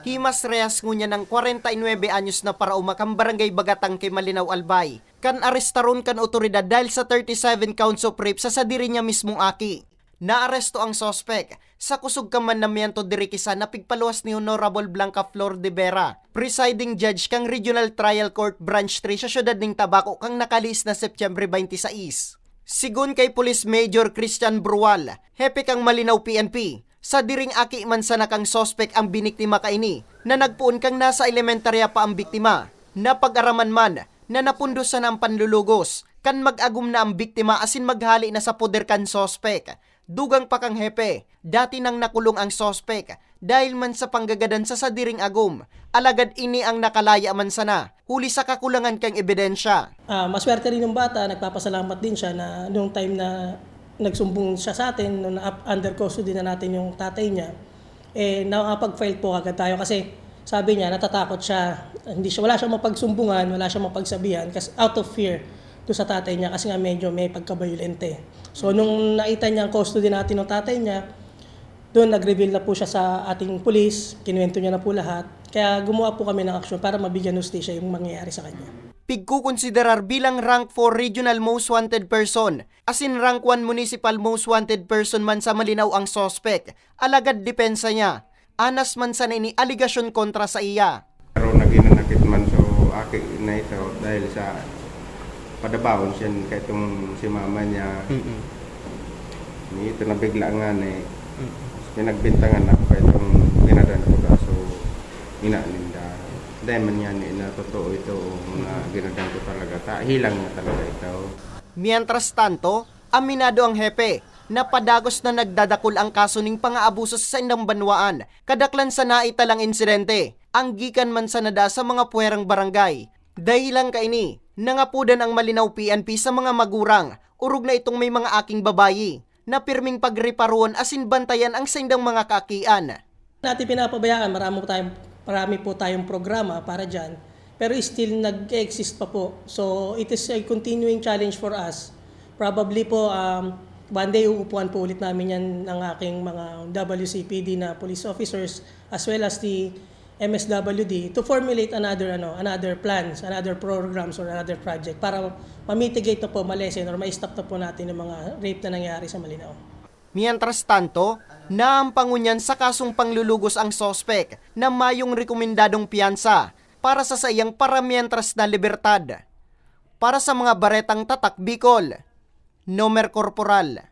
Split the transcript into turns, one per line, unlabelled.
Himas rehas ngunya ng 49 anyos na para umakang barangay Bagatang kay Malinaw Albay. Kan arestaron kan otoridad dahil sa 37 counts of rape sa sadiri niya mismong aki. Naaresto ang sospek sa kusog kamanamiento diri kisa na pigpaluwas ni Honorable Blanca Flor de Vera, presiding judge kang Regional Trial Court Branch 3 sa syudad ning Tabaco kang nakalis na Setyembre 26. Sigun kay Police Major Christian Brual, hepe kang Malinaw PNP, sa diring aki man sa nakang sospek ang biniktima kaini, na nagpuon kang nasa elementarya pa ang biktima, na pag-araman man, na napundusan ang panlulugos, kan mag-agum na ang biktima asin maghali na sa poder kan sospek. Dugang pa kang hepe, dati nang nakulong ang sospek, dahil man sa panggagadan sa sadiring agum, alagad ini ang nakalaya man sana, huli sa kakulangan kang ebidensya.
Ah, maswerte rin yung bata, nagpapasalamat din siya na nung time na nagsumbong siya sa atin, nung na- under custody na natin yung tatay niya, eh nakakapag-file po agad tayo kasi sabi niya natatakot siya, hindi siya wala siyang mapagsumbungan, wala siyang mapagsabihan kasi out of fear to sa tatay niya kasi nga medyo may pagkabayulente. So nung nakita niya ang custody natin ng tatay niya, doon nag-reveal na po siya sa ating police, kinuwento niya na po lahat. Kaya gumawa po kami ng aksyon para mabigyan ng hustisya yung mangyayari sa kanya.
Pigkukonsiderar bilang rank 4 regional most wanted person, as in rank 1 municipal most wanted person man sa malinaw ang sospek, alagad depensa niya. Anas man sa nini aligasyon kontra sa iya.
Pero naginanakit man so aki na ito dahil sa padabawon siya kay itong si mama niya. Ni ito nabigla nga ni pinagbintangan ako kay itong ginadan ko. Dahil man yan eh, na totoo ito mga ginadan ko talaga. Ta, hilang na talaga ito.
Mientras tanto, aminado ang hepe na padagos na nagdadakol ang kaso ning pangaabuso sa indang banwaan, kadaklan sa naitalang insidente, ang gikan man sa nada sa mga puwerang barangay. Dahilan kaini, nangapudan ang malinaw PNP sa mga magurang, urog na itong may mga aking babayi, na pirming pagriparuon asin bantayan ang sindang mga kakian.
natin pinapabayaan, marami po tayong, marami po tayong programa para dyan, pero still nag-exist pa po. So it is a continuing challenge for us. Probably po, um, one day uupuan po ulit namin yan ng aking mga WCPD na police officers as well as the MSWD to formulate another ano another plans, another programs or another project para ma-mitigate na po, malesen or ma-stop na po natin yung mga rape na nangyari sa Malinaw.
Mientras tanto, naampangunyan sa kasong panglulugos ang sospek na mayong rekomendadong piyansa para sa sayang para mientras na libertad. Para sa mga baretang tatak Bicol, Nomer Corporal.